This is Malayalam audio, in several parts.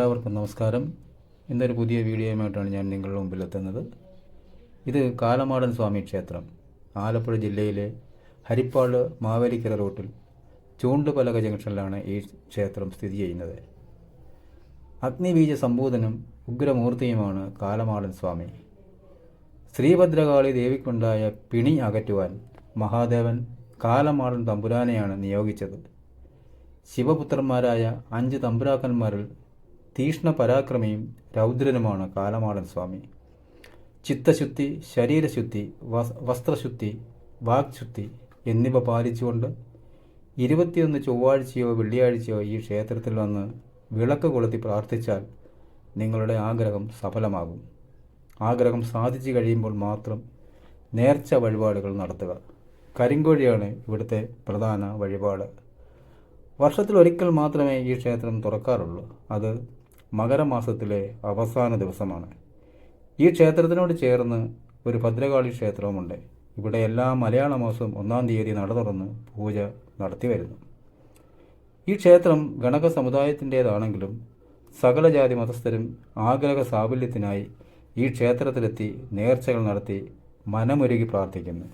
എല്ലാവർക്കും നമസ്കാരം. ഇന്നൊരു പുതിയ വീഡിയോയുമായിട്ടാണ് ഞാൻ നിങ്ങളുടെ മുമ്പിൽ എത്തുന്നത്. ഇത് കാലമാടൻ സ്വാമി ക്ഷേത്രം. ആലപ്പുഴ ജില്ലയിലെ ഹരിപ്പാട് മാവേലിക്കര റൂട്ടിൽ ചൂണ്ടുപലക ജംഗ്ഷനിലാണ് ഈ ക്ഷേത്രം സ്ഥിതി ചെയ്യുന്നത്. അഗ്നിബീജ സംബോധനം ഉഗ്രമൂർത്തിയുമാണ് കാലമാടൻ സ്വാമി. ശ്രീഭദ്രകാളി ദേവിക്കുണ്ടായ പിണി അകറ്റുവാൻ മഹാദേവൻ കാലമാടൻ തമ്പുരാനെയാണ് നിയോഗിച്ചത്. ശിവപുത്രന്മാരായ അഞ്ച് തമ്പുരാക്കന്മാരിൽ തീഷ്ണ പരാക്രമിയും രൗദ്രനുമാണ് കാലമാടൻ സ്വാമി. ചിത്തശുദ്ധി ശരീരശുദ്ധി വസ് വസ്ത്രശുദ്ധി വാക്ശുദ്ധി എന്നിവ പാലിച്ചുകൊണ്ട് ഇരുപത്തിയൊന്ന് ചൊവ്വാഴ്ചയോ വെള്ളിയാഴ്ചയോ ഈ ക്ഷേത്രത്തിൽ വന്ന് വിളക്ക് കൊളുത്തി പ്രാർത്ഥിച്ചാൽ നിങ്ങളുടെ ആഗ്രഹം സഫലമാകും. ആഗ്രഹം സാധിച്ചു കഴിയുമ്പോൾ മാത്രം നേർച്ച വഴിപാടുകൾ നടത്തുക. കരിങ്കോഴിയാണ് ഇവിടുത്തെ പ്രധാന വഴിപാട്. വർഷത്തിൽ ഒരിക്കൽ മാത്രമേ ഈ ക്ഷേത്രം തുറക്കാറുള്ളൂ. അത് മകരമാസത്തിലെ അവസാന ദിവസമാണ്. ഈ ക്ഷേത്രത്തിനോട് ചേർന്ന് ഒരു ഭദ്രകാളി ക്ഷേത്രവുമുണ്ട്. ഇവിടെ എല്ലാ മലയാള മാസവും ഒന്നാം തീയതി നട തുറന്ന് പൂജ നടത്തി വരുന്നു. ഈ ക്ഷേത്രം ഗണക സമുദായത്തിന്റേതാണെങ്കിലും സകല ജാതി മതസ്ഥരും ആഗ്രഹ സാഫല്യത്തിനായി ഈ ക്ഷേത്രത്തിലെത്തി നേർച്ചകൾ നടത്തി മനമൊരുകി പ്രാർത്ഥിക്കുന്നു.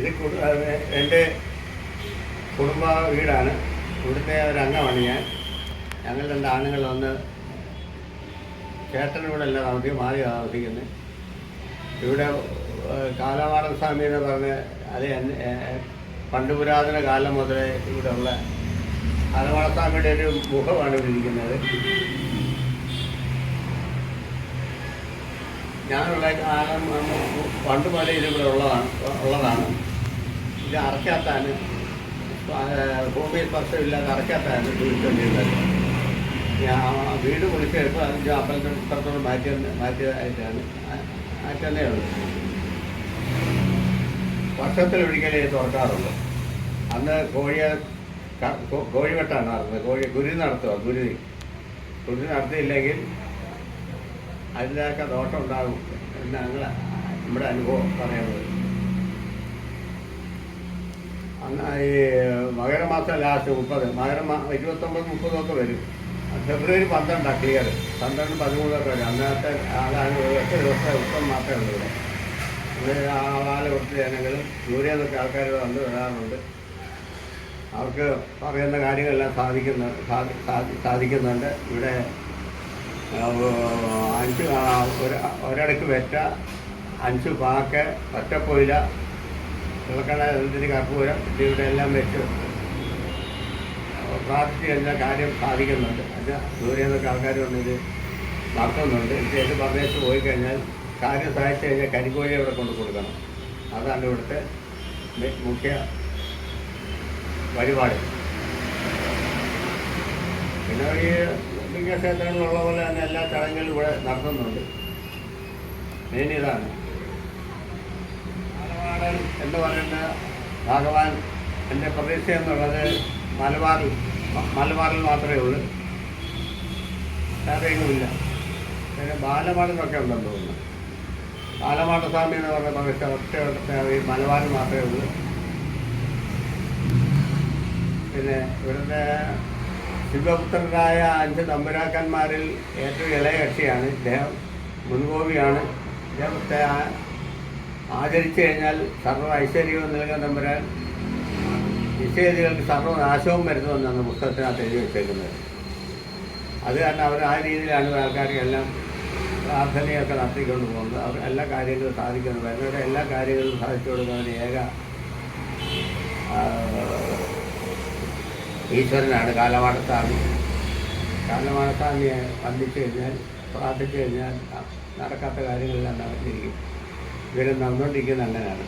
ഇത് എന്റെ കുടുംബ വീടാണ്. ഇവിടുത്തെ ഒരു അംഗമാണ് ഞാൻ. ഞങ്ങൾ രണ്ട് ആണുങ്ങൾ വന്ന് ചേട്ടനിവിടെ അല്ല താമസിക്കും മാറി താമസിക്കുന്നത് ഇവിടെ കാലമാടൻ സ്വാമി എന്ന് പറഞ്ഞ് അത് പണ്ട് പുരാതന കാലം മുതലേ ഇവിടെ ഉള്ള കാലമാടൻ സ്വാമിയുടെ ഒരു മുഖമാണ് ഇവിടെ ഇരിക്കുന്നത്. ഞാനുള്ള കാലം പണ്ട് മുതലേ ഇത് ഉള്ളതാണ് ഉള്ളതാണ്. ഇത് അറക്കാത്താണ്. ഭൂമി സ്പർശമില്ലാതെ അറക്കാത്താണ് ജീവിച്ചുകൊണ്ടിരുന്നത് ഞാൻ വീട് വിളിച്ചെടുപ്പോൾ അതിന്റെ അമ്പലത്തിൽ ഇപ്പുറത്തോട് മാറ്റി മാറ്റിയതായിട്ടാണ്. മാറ്റുന്നേ ഉള്ളൂ. വർഷത്തിൽ ഒരിക്കലേ തുറക്കാറുള്ളൂ. അന്ന് കോഴിയെ കോഴിവെട്ടാണ് നടത്തുന്നത്. കോഴി ഗുരു നടത്തുക ഗുരു. ഗുരു നടത്തിയില്ലെങ്കിൽ അതിന്റെയൊക്കെ ദോഷം ഉണ്ടാകും. എന്നാണ് നമ്മുടെ അനുഭവം പറയുന്നത്. ഈ മകരമാസം ലാസ്റ്റ് മുപ്പത്. മകരമാ ഇരുപത്തൊമ്പത് മുപ്പതൊക്കെ വരും. ഫെബ്രുവരി പന്ത്രണ്ടാണ് ക്ലിയർ പന്ത്രണ്ട് പതിമൂന്നൊക്കെ വരും. അന്നത്തെ അതാണ് എട്ട് ദിവസത്തെ ഉത്സവം മാത്രമേ ഉള്ളൂ ഇവിടെ. ആ ആളാൽ കുറച്ച് ജനങ്ങളും ദൂരെ നിന്നൊക്കെ ആൾക്കാർ വന്ന് വരാറുണ്ട്. അവർക്ക് പറയുന്ന കാര്യങ്ങളെല്ലാം സാധിക്കുന്ന സാധി- സാധി- സാധിക്കുന്നുണ്ട്. ഇവിടെ അഞ്ച് ഒരടുക്ക് വെറ്റ അഞ്ച് പാക്ക് ഒറ്റപ്പൊയില തിളക്കണ ഇതിന് കർപ്പൂരം ഇവിടെ എല്ലാം വെച്ച് പ്രാർത്ഥിച്ച് എല്ലാ കാര്യം സാധിക്കുന്നുണ്ട്. അത് ദൂരെ നിന്നൊക്കെ ആൾക്കാർ വന്ന് ഇത് നടത്തുന്നുണ്ട് ഏത് പ്രദേശത്ത് പോയി കഴിഞ്ഞാൽ കാര്യം സഹായിച്ചു കഴിഞ്ഞാൽ കരിക്കോഴി അവിടെ കൊണ്ട് കൊടുക്കണം. അതാണ് ഇവിടുത്തെ മുഖ്യ വഴിപാട്. പിന്നെ ഈ ലിംഗക്ഷേത്രങ്ങളുള്ള പോലെ തന്നെ എല്ലാ ചടങ്ങുകളും ഇവിടെ നടത്തുന്നുണ്ട്. മെയിൻ ഇതാണ്. മലബാറൻ എന്ന് പറയുന്ന ഭഗവാൻ എന്റെ പ്രതീക്ഷ എന്നുള്ളത് മലബാറിൽ മലബാറിൽ മാത്രമേ ഉള്ളൂ. വേറെ എങ്ങുമില്ല. പിന്നെ ബാലമാടനൊക്കെ ഉണ്ടെന്ന് തോന്നുന്നു. ബാലമാട സ്വാമി എന്ന് പറഞ്ഞ പ്രതീക്ഷ ഒറ്റ ഈ മലബാറിൽ മാത്രമേ ഉള്ളൂ. പിന്നെ ഇവിടുത്തെ ശിവപുത്രരായ അഞ്ച് തമ്പുരാക്കന്മാരിൽ ഏറ്റവും ഇളയ കക്ഷിയാണ്. ഇദ്ദേഹം മുൻകോപിയാണ്. ഇദ്ദേഹത്തെ ആചരിച്ചു കഴിഞ്ഞാൽ സർവ ഐശ്വര്യവും നൽകാൻ തമ്പുരാൻ നിഷേധികൾക്ക് സർവനാശവും വരുന്നുവെന്നാണ് പുസ്തകത്തിനകത്ത് എഴുതി വെച്ചേക്കുന്നത്. അത് കാരണം അവർ ആ രീതിയിലാണ് ആൾക്കാർക്കെല്ലാം പ്രാർത്ഥനയൊക്കെ നടത്തിക്കൊണ്ട് പോകുന്നത്. അവർ എല്ലാ കാര്യങ്ങളും സാധിക്കുന്നു. വരുന്നവരുടെ എല്ലാ കാര്യങ്ങളും സാധിച്ചു കൊടുക്കുന്നതിന് ഏക ഈശ്വരനാണ് കാലമാടസ്വാമി കാലമാടസ്വാമിയെ വന്ദിച്ചു കഴിഞ്ഞാൽ പ്രാർത്ഥിച്ചു കഴിഞ്ഞാൽ നടക്കാത്ത കാര്യങ്ങളെല്ലാം നടന്നിരിക്കും. ഇവരും നടന്നുകൊണ്ടിരിക്കുന്നത് അങ്ങനെയാണ്